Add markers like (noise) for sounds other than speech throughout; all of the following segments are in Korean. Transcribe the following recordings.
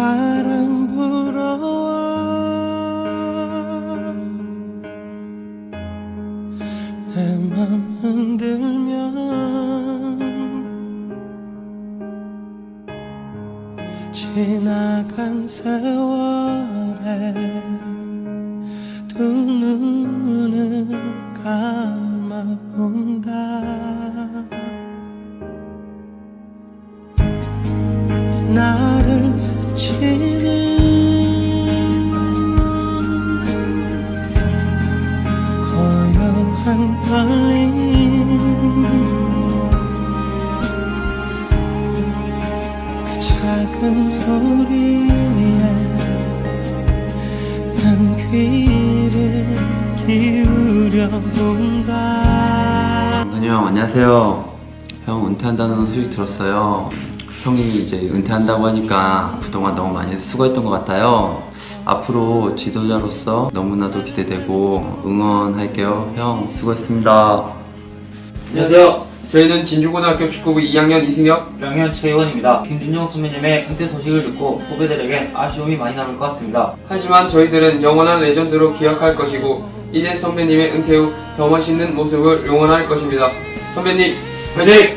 바람 불어와. 내맘 흔들면 지나간 세월에 두 눈을 감아본다 형 안녕하세요. 형 은퇴한다는 소식 들었어요. 형이 이제 은퇴한다고 하니까 그동안 너무 많이 수고했던 것 같아요. 앞으로 지도자로서 너무나도 기대되고 응원할게요. 형 수고했습니다. 안녕하세요. 저희는 진주고등학교 축구부 2학년 이승엽. 명현 최의원입니다. 김준영 선배님의 은퇴 소식을 듣고 후배들에게 아쉬움이 많이 남을 것 같습니다. 하지만 저희들은 영원한 레전드로 기억할 것이고 이제 선배님의 은퇴 후 더 멋있는 모습을 응원할 것입니다. 선배님 화이팅!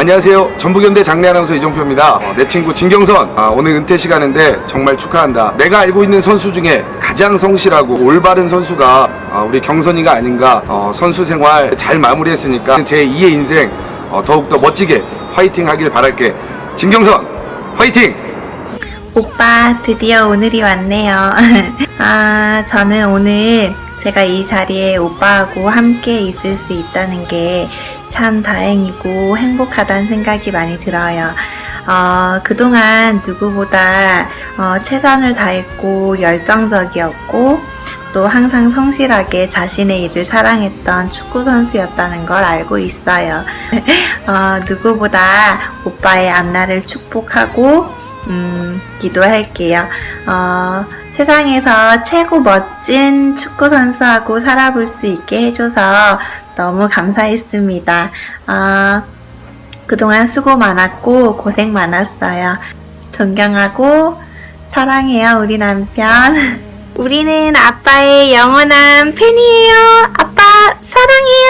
안녕하세요. 전북현대 장례 아나운서 이종표입니다. 어, 내 친구 진경선 아, 오늘 은퇴 시간인데 정말 축하한다. 내가 알고 있는 선수 중에 가장 성실하고 올바른 선수가 아, 우리 경선이가 아닌가. 어, 선수 생활 잘 마무리했으니까 제 2의 인생 어, 더욱더 멋지게 화이팅 하길 바랄게. 진경선 화이팅! 오빠, 드디어 오늘이 왔네요. (laughs) 아, 저는 오늘 제가 이 자리에 오빠하고 함께 있을 수 있다는 게 참 다행이고 행복하다는 생각이 많이 들어요. 어, 그동안 누구보다 어, 최선을 다했고 열정적이었고 또 항상 성실하게 자신의 일을 사랑했던 축구 선수였다는 걸 알고 있어요. (laughs) 어, 누구보다 오빠의 앞날을 축복하고 음, 기도할게요. 어, 세상에서 최고 멋진 축구 선수하고 살아볼 수 있게 해줘서 너무 감사했습니다. 어, 그동안 수고 많았고 고생 많았어요. 존경하고 사랑해요, 우리 남편. (laughs) 우리는 아빠의 영원한 팬이에요. 아빠, 사랑해요.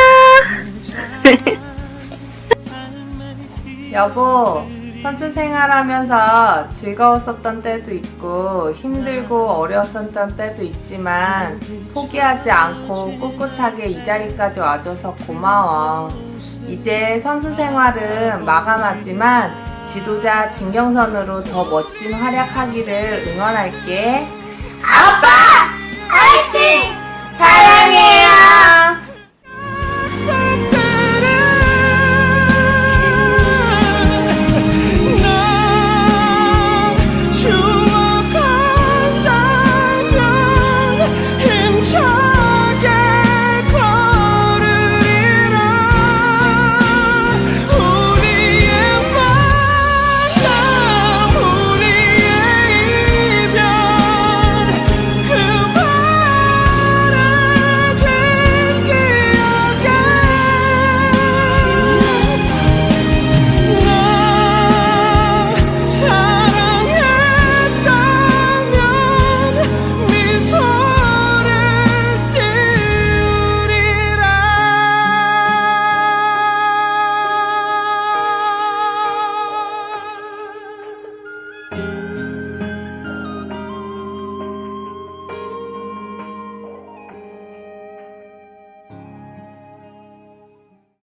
(laughs) 여보, 선수 생활하면서 즐거웠었던 때도 있고 힘들고 어려웠었던 때도 있지만 포기하지 않고 꿋꿋하게 이 자리까지 와줘서 고마워. 이제 선수 생활은 마감하지만 지도자 진경선으로 더 멋진 활약하기를 응원할게. 아빠! 화이팅! 사랑해요!